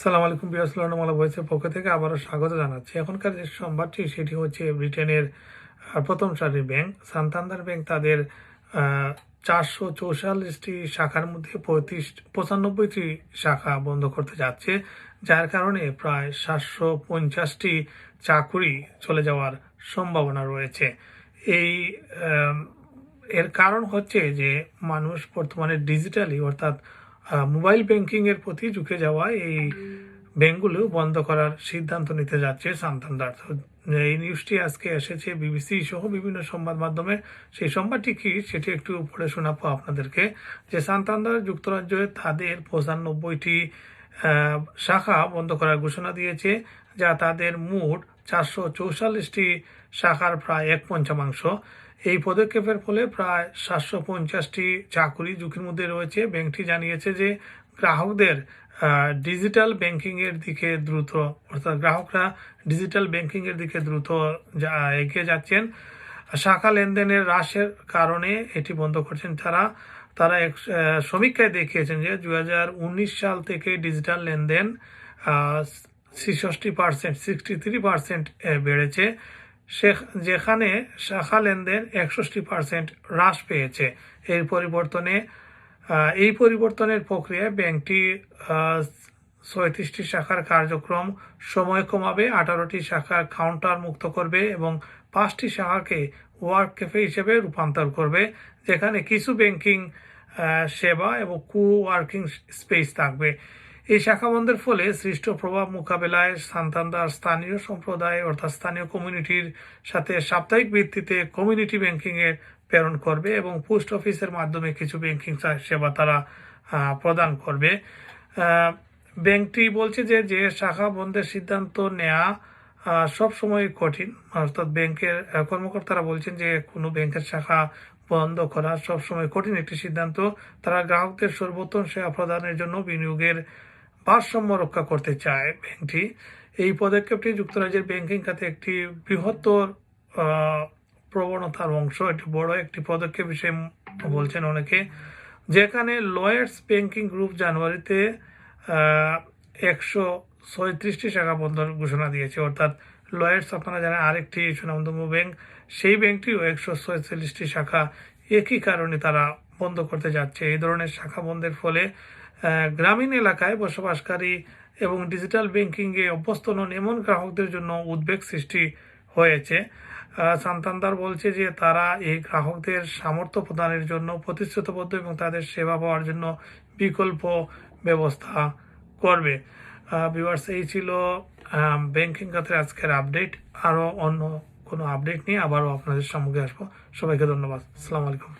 সালাম আলাইকুম বিয়াসুল্লাহমালা ভয়েসের পক্ষ থেকে আবারও স্বাগত জানাচ্ছি। এখনকার যে সংবাদটি, সেটি হচ্ছে ব্রিটেনের প্রথম সারির ব্যাংক। সান্তান্দার ব্যাংক তাদের চারশো চৌচল্লিশটি শাখার মধ্যে পঁয়ত্রিশ, পঁচানব্বইটি শাখা বন্ধ করতে যাচ্ছে, যার কারণে প্রায় সাতশো পঞ্চাশটি চাকুরি চলে যাওয়ার সম্ভাবনা রয়েছে। এই এর কারণ হচ্ছে যে মানুষ বর্তমানে ডিজিটালি, অর্থাৎ মোবাইল ব্যাংকিংয়ের প্রতি ঝুঁকে যাওয়া এই ব্যাংকগুলো বন্ধ করার সিদ্ধান্ত নিতে যাচ্ছে সান্তান্দার এই নিউজটি আজকে এসেছে বিবিসি সহ বিভিন্ন সংবাদ মাধ্যমে। সেই সংবাদটি কি সেটি একটু পড়ে শোনাবো আপনাদেরকে। যে সান্তান্দার যুক্তরাজ্যে তাদের পঁচানব্বইটি শাখা বন্ধ করার ঘোষণা দিয়েছে, যা তাদের মোট চারশো চৌচল্লিশটি শাখার প্রায় এক পঞ্চমাংশ। এই পদক্ষেপের ফলে প্রায় সাতশো পঞ্চাশটি চাকুরি ঝুঁকির মধ্যে রয়েছে। ব্যাংকটি জানিয়েছে যে গ্রাহকদের ডিজিটাল ব্যাংকিং এর দিকে দ্রুত, অর্থাৎ গ্রাহকরা ডিজিটাল ব্যাংকিং এর দিকে দ্রুত এগিয়ে যাচ্ছেন। শাখা লেনদেনের হ্রাসের কারণে এটি বন্ধ করছেন তারা। তারা এক সমীক্ষায় দেখিয়েছেন যে দু হাজার উনিশ সাল থেকে ডিজিটাল লেনদেন ছিষট্টি পার্সেন্ট, সিক্সটি থ্রি পার্সেন্ট বেড়েছে। যেখানে শাখা লেনদেন একষট্টি পার্সেন্ট হ্রাস পেয়েছে। এর পরিবর্তনে এই পরিবর্তনের প্রক্রিয়ায় ব্যাংকটি ছয়ত্রিশটি শাখার কার্যক্রম সময় কমাবে, আঠারোটি শাখার কাউন্টার মুক্ত করবে এবং পাঁচটি শাখাকে ওয়ার্ক ক্যাফে হিসেবে রূপান্তর করবে, যেখানে কিছু ব্যাংকিং সেবা এবং কু ওয়ার্কিং স্পেস থাকবে। এই শাখা বন্ধের ফলে সৃষ্ট প্রভাব মোকাবেলায় সান্তান্দার স্থানীয় সম্প্রদায় অর্থাৎ স্থানীয় কমিউনিটির সাথে সাপ্তাহিক ভিত্তিতে কমিউনিটি ব্যাংকিং এ প্রেরণ করবে এবং পোস্ট অফিসের মাধ্যমে কিছু ব্যাংকিং সেবা তারা প্রদান করবে। ব্যাংকটি বলছে যে যে শাখা বন্ধের সিদ্ধান্ত নেওয়া আহ, সবসময় কঠিন। অর্থাৎ ব্যাংকের কর্মকর্তারা বলছেন যে কোনো ব্যাংকের শাখা বন্ধ করা সবসময় কঠিন একটি সিদ্ধান্ত। তারা গ্রাহকদের সর্বোত্তম সেবা প্রদানের জন্য বিনিয়োগের ভারসাম্য রক্ষা করতে চায় ব্যাংকটি। এই পদক্ষেপটি যুক্তরাজ্যের ব্যাংকিং খাতে একটি বৃহত্তর প্রবণতার অংশ। এটি বড় একটি পদক্ষেপ হিসেবে বলছেন অনেকে। যেখানে লয়ার্স ব্যাংকিং গ্রুপ জানুয়ারিতে একশো ছয়ত্রিশটি শাখা বন্ধর ঘোষণা দিয়েছে। অর্থাৎ লয়ার্স, আপনারা জানেন, আরেকটি সুনামধন্য ব্যাংক। সেই ব্যাংকটিও একশো ছয়চল্লিশটি শাখা একই কারণে তারা বন্ধ করতে যাচ্ছে। এই ধরনের শাখা বন্ধের ফলে গ্রামীণ এলাকায় বসবাসকারী এবং ডিজিটাল ব্যাংকিংয়ে অভ্যস্ত নন এমন গ্রাহকদের জন্য উদ্বেগ সৃষ্টি হয়েছে। সান্তান্দার বলছে যে তারা এই গ্রাহকদের সামর্থ্য প্রদানের জন্য প্রতিশ্রুতিবদ্ধ এবং তাদের সেবা পাওয়ার জন্য বিকল্প ব্যবস্থা করবে। ভিউয়ার্স এই ছিল ব্যাংকিং খাতের আজকের আপডেট। আরও অন্য কোনো আপডেট নিয়ে আবারও আপনাদের সম্মুখে আসব। সবাইকে ধন্যবাদ। আসসালামু আলাইকুম।